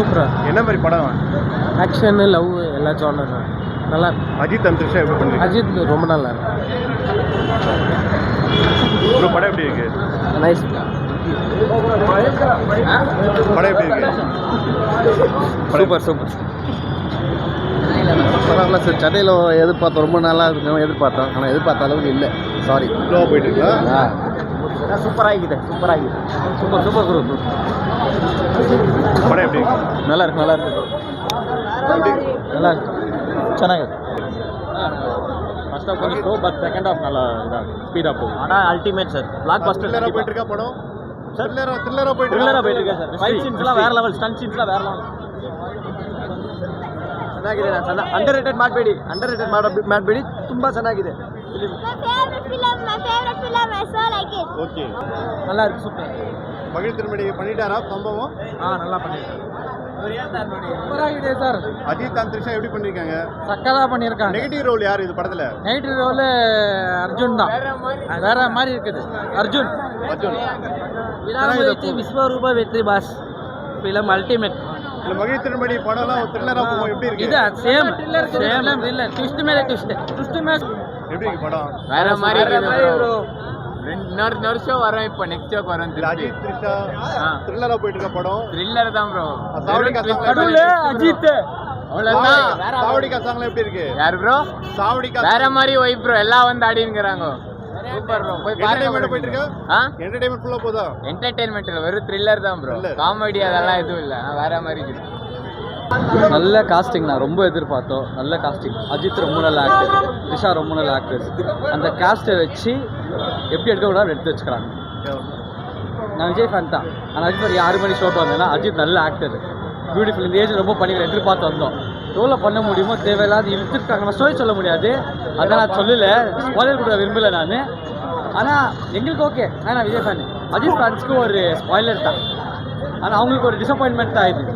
சூப்பரா என்ன மாதிரி படம்? ஆக்ஷனு லவ் எல்லா ஜானர் நல்லா அஜித் அந்திரிஷா எப்படி பண்ணுறீங்க அஜித் ரொம்ப நல்லா இருக்கு. படம் எப்படி இருக்கு? நைஸ் படம் எப்படி இருக்கு? Super super. பரவாயில்ல சார் சதையில் எதிர்பார்த்தோம். ரொம்ப நல்லா இருக்கும் எதிர்பார்த்தோம். ஆனால் எதிர்பார்த்த அளவுக்கு இல்லை. சாரி ஸ்லோவாக போயிட்டு இருக்கா? சூப்பர் சூப்பராகிக்குது சூப்பர் சூப்பர் குரூப் ಬಳೆ ಎಫ್ ಡಿ ನಲ್ಲ நல்லா ನಲ್ಲ நல்லா ಚೆನ್ನಾಗಿದೆ. ಫಸ್ಟ್ ಹಾಫ್ ಒಂದು ಬಟ್ ಸೆಕೆಂಡ್ ಹಾಫ್ ಲಾಗ ಸ್ಪೀಡ್ ಅಪ್ ಆನ ಅಲ್ಟಿಮೇಟ್ ಸರ್. 블ಲಾಕ್ ಬಸ್ಟರ್ ಆಗಿಬಿಟ್ಟಿರಕ ಪಡ ಸರ್ ಥ್ರಿಲ್ಲರ್ ಆಗಿಬಿಟ್ಟ ಥ್ರಿಲ್ಲರ್ ಆಗಿಬಿಟ್ಟ ಸರ್ ಫೈಟ್ シನ್ಸ್ எல்லாம் வேற 레벨 ಚೆನ್ನಾಗಿದೆ ಮಾಡಬೇಡಿ. ಮಾಡಬೇಡಿ. ತುಂಬಾ ಚೆನ್ನಾಗಿದೆ. ಸೂಪರ್ மகிழ் திருமணி பண்ணிட்டாரா? சம்பவம்? ஆ நல்லா பண்ணிருக்காங்க சூப்பராಗಿದೆ சார். அஜித் அண்ட் த்ரிஷா எப்படி பண்ணிருக்காங்க சக்கதாக பண்ணியிருக்காங்க. நெகட்டிவ் ரோல் யார் இது படத்துல? நைட்டு ரோல் அர்ஜுன் தான். வேற மாதிரி இருக்குது. அர்ஜுன். அர்ஜுன். விநாயகர் விஸ்வரூப வெற்றி பாஸ் ஃபிலம் அல்டிமேட் இல்ல மகிழ் திருமணி படம்லாம் த்ரில்லரா போகும். எப்படி இருக்கு? இது சேம் சேம் இல்ல ட்விஸ்ட் மேல ட்விஸ்ட் ட்விஸ்ட் மேல எப்படி இருக்கு படம்? வேற மாதிரி ரெண்டு இன்னொரு ஷோ வரும் இப்போ நெக்ஸ்ட் ஷோக்கு வரும் அஜித் த்ரிஷா. த்ரில்லரா போயிட்டு இருக்க படம். த்ரில்லர் தான் ப்ரோ கடவுளே அஜித். அவ்வளோதான் சாவடிக்கா சாங்ல எப்படி இருக்கு? யார் ப்ரோ சாவடிக்கா வேற மாதிரி ஒய் ப்ரோ எல்லாம் வந்து ஆடிங்கிறாங்க சூப்பர் ப்ரோ போய் போயிட்டு பாருங்க இருக்கு? ஆ? என்டர்டைன்மெண்ட் ஃபுல்லா போதா? என்டர்டைன்மெண்ட் இல்லை. வெறும் த்ரில்லர் தான் ப்ரோ. காமெடி அதெல்லாம் எதுவும் இல்லை. வேற மாதிரி நல்ல காஸ்டிங் நான் ரொம்ப எதிர்பார்த்தோம். நல்ல காஸ்டிங் அஜித் ரொம்ப நல்ல ஆக்டர் ரிஷா ரொம்ப நல்ல ஆக்டர் அந்த காஸ்ட்டை வச்சு எப்படி எடுக்க கூடாது எடுத்து வச்சுக்கிறாங்க. நான் விஜய் ஃபேன் தான். ஆனால் அஜித் ஒரு ஆறு மணி ஷோட் வந்தேன்னா அஜித் நல்ல ஆக்டர் பியூட்டிஃபுல் இந்த ஏஜ் ரொம்ப பண்ணிக்கிற எதிர்பார்த்து வந்தோம். எவ்வளோ பண்ண முடியுமோ தேவையில்லாத இழுத்துருக்காங்க நான் ஸ்டோரி சொல்ல முடியாது. அதை நான் சொல்லலை. ஸ்பாய்லர் கொடுக்க விரும்பலை நான். ஆனால் எங்களுக்கு ஓகே ஆனால் விஜய் ஃபேன் அஜித் ஃபேன்ஸ்க்கு ஒரு ஸ்பாய்லர் தான். ஆனால் அவங்களுக்கு ஒரு டிசப்பாயின்மெண்ட் தான் ஆயிடுது